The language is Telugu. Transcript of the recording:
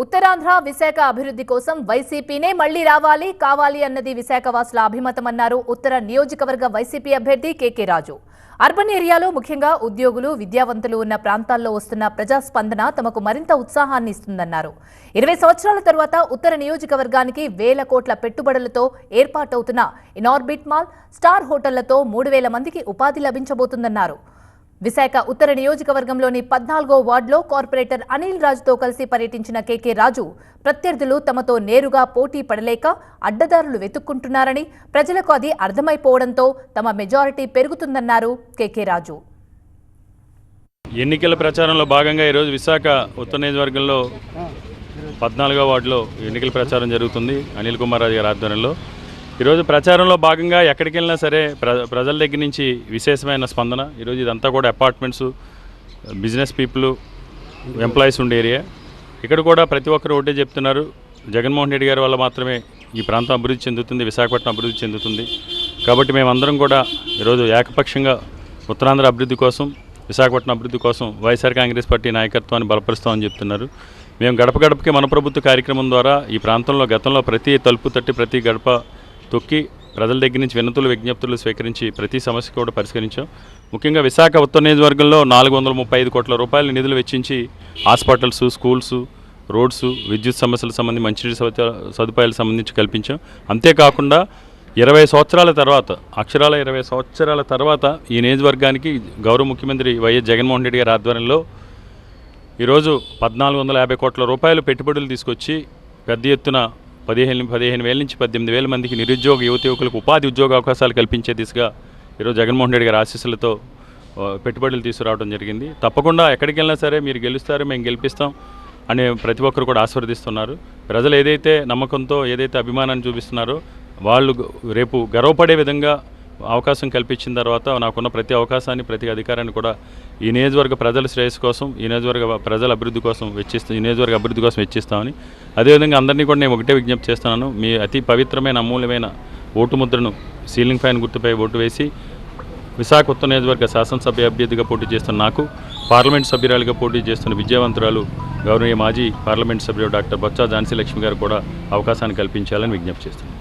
ఉత్తరాంధ్ర విశాఖ అభివృద్ధి కోసం వైసీపీనే మళ్ళీ రావాలి కావాలి అన్నది విశాఖవాసుల అభిమతమన్నారు ఉత్తర నియోజకవర్గ వైసీపీ అభ్యర్థి కేకే రాజు. అర్బన్ ఏరియాలో ముఖ్యంగా ఉద్యోగులు విద్యావంతులు ఉన్న ప్రాంతాల్లో వస్తున్న ప్రజాస్పందన తమకు మరింత ఉత్సాహాన్ని ఇస్తుందన్నారు. ఇరవై సంవత్సరాల తర్వాత ఉత్తర నియోజకవర్గానికి వేల కోట్ల పెట్టుబడులతో ఏర్పాటవుతున్న ఇనార్బిట్ మాల్ స్టార్ హోటళ్ళతో మూడు వేల మందికి ఉపాధి లభించబోతుందన్నారు. విశాఖ ఉత్తర నియోజకవర్గంలోని పద్నాలుగో వార్డులో కార్పొరేటర్ అనిల్ రాజుతో కలిసి పర్యటించిన కేకే రాజు ప్రత్యర్థులు తమతో నేరుగా పోటీ పడలేక అడ్డదారులు వెతుక్కుంటున్నారని ప్రజలకు అది అర్థమైపోవడంతో తమ మెజారిటీ పెరుగుతుందన్నారు కేకే రాజు. ఎన్నికల ప్రచారంలో భాగంగా ఈరోజు విశాఖ ఉత్తర నియోజకవర్గంలో పద్నాలుగో వార్డులో ఎన్నికల ప్రచారం జరుగుతుంది. అనిల్ కుమార్ రాజు గారి ఆధ్వర్యంలో ఈరోజు ప్రచారంలో భాగంగా ఎక్కడికి వెళ్ళినా సరే ప్ర ప్రజల దగ్గర నుంచి విశేషమైన స్పందన. ఈరోజు ఇదంతా కూడా అపార్ట్మెంట్స్ బిజినెస్ పీపుల్ ఎంప్లాయీస్ ఉండే ఏరియా. ఇక్కడ కూడా ప్రతి ఒక్కరు ఒకటే చెప్తున్నారు. జగన్మోహన్ రెడ్డి గారి వల్ల మాత్రమే ఈ ప్రాంతం అభివృద్ధి చెందుతుంది విశాఖపట్నం అభివృద్ధి చెందుతుంది. కాబట్టి మేమందరం కూడా ఈరోజు ఏకపక్షంగా ఉత్తరాంధ్ర అభివృద్ధి కోసం విశాఖపట్నం అభివృద్ధి కోసం వైఎస్ఆర్ కాంగ్రెస్ పార్టీ నాయకత్వాన్ని బలపరుస్తామని చెప్తున్నారు. మేము గడప గడపకి మన ప్రభుత్వ కార్యక్రమం ద్వారా ఈ ప్రాంతంలో గతంలో ప్రతి తలుపు తట్టి ప్రతి గడప తొక్కి ప్రజల దగ్గర నుంచి వినతులు విజ్ఞప్తులు స్వీకరించి ప్రతి సమస్య కూడా పరిష్కరించాం. ముఖ్యంగా విశాఖ ఉత్తర నియోజకవర్గంలో నాలుగు వందల ముప్పై ఐదు కోట్ల రూపాయల నిధులు వెచ్చించి హాస్పిటల్స్ స్కూల్స్ రోడ్స్ విద్యుత్ సమస్యలకు సంబంధించి మంచినీటి సదుపాయాలకు సంబంధించి కల్పించాం. అంతేకాకుండా ఇరవై సంవత్సరాల తర్వాత అక్షరాల ఇరవై సంవత్సరాల తర్వాత ఈ నియోజకవర్గానికి గౌరవ ముఖ్యమంత్రి వైఎస్ జగన్మోహన్ రెడ్డి గారి ఆధ్వర్యంలో ఈరోజు పద్నాలుగు వందల యాభై కోట్ల రూపాయలు పెట్టుబడులు తీసుకొచ్చి పెద్ద ఎత్తున పదిహేను పదిహేను వేల నుంచి పద్దెనిమిది వేల మందికి నిరుద్యోగ యువత యువకులకు ఉపాధి ఉద్యోగ అవకాశాలు కల్పించే దిశగా ఈరోజు జగన్మోహన్ రెడ్డి గారి ఆశీస్సులతో పెట్టుబడులు తీసుకురావడం జరిగింది. తప్పకుండా ఎక్కడికి వెళ్ళినా సరే మీరు గెలుస్తారు మేము గెలిపిస్తాం అని ప్రతి ఒక్కరు కూడా ఆశీర్వదిస్తున్నారు. ప్రజలు ఏదైతే నమ్మకంతో ఏదైతే అభిమానాన్ని చూపిస్తున్నారో వాళ్ళు రేపు గర్వపడే విధంగా అవకాశం కల్పించిన తర్వాత నాకున్న ప్రతి అవకాశాన్ని ప్రతి అధికారాన్ని కూడా ఈ నియోజకవర్గ ప్రజల శ్రేయస్సు కోసం ఈ నియోజకవర్గ ప్రజల అభివృద్ధి కోసం వెచ్చిస్తాం ఈ నియోజకవర్గ అభివృద్ధి కోసం వెచ్చిస్తామని. అదేవిధంగా అందరినీ కూడా నేను ఒకటే విజ్ఞప్తి చేస్తున్నాను. మీ అతి పవిత్రమైన అమూల్యమైన ఓటు ముద్రను సీలింగ్ ఫ్యాన్ గుర్తుపై ఓటు వేసి విశాఖ ఉత్తర నియోజకవర్గ శాసనసభ్య అభ్యర్థిగా పోటీ చేస్తున్న నాకు పార్లమెంట్ సభ్యురాలిగా పోటీ చేస్తున్న విజయవంతురాలు గౌరవనీయ మాజీ పార్లమెంట్ సభ్యుడు డాక్టర్ బొత్స ఝాన్సీ లక్ష్మి గారు కూడా అవకాశాన్ని కల్పించాలని విజ్ఞప్తి చేస్తున్నాను.